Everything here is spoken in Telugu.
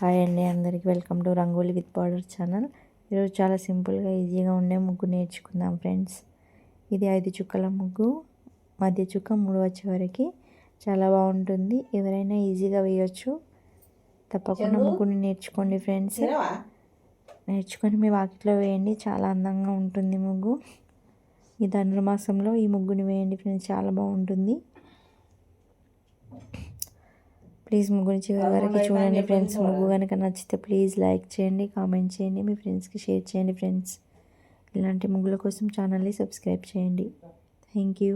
హాయ్ అండి అందరికి welcome to rangoli with border channel. ఈరోజు చాలా సింపుల్గా ఈజీగా ఉండే ముగ్గు నేర్చుకుందాం ఫ్రెండ్స్. ఇది ఐదు చుక్కల ముగ్గు. మధ్య చుక్క మూడు వచ్చే వరకు చాలా బాగుంటుంది. ఎవరైనా ఈజీగా వేయచ్చు. తప్పకుండా ముగ్గుని నేర్చుకోండి ఫ్రెండ్స్. నేర్చుకొని మీ వాకిట్లో వేయండి. చాలా అందంగా ఉంటుంది ముగ్గు. ఈ ధనుర్మాసంలో ఈ ముగ్గుని వేయండి ఫ్రెండ్స్. చాలా బాగుంటుంది. ప్లీజ్ ముగ్గురు చివరి వరకు చూడండి ఫ్రెండ్స్. ముగ్గు కనుక నచ్చితే ప్లీజ్ లైక్ చేయండి కామెంట్ చేయండి మీ ఫ్రెండ్స్కి షేర్ చేయండి ఫ్రెండ్స్. ఇలాంటి ముగ్గుల కోసం ఛానల్ని సబ్స్క్రైబ్ చేయండి. Thank you.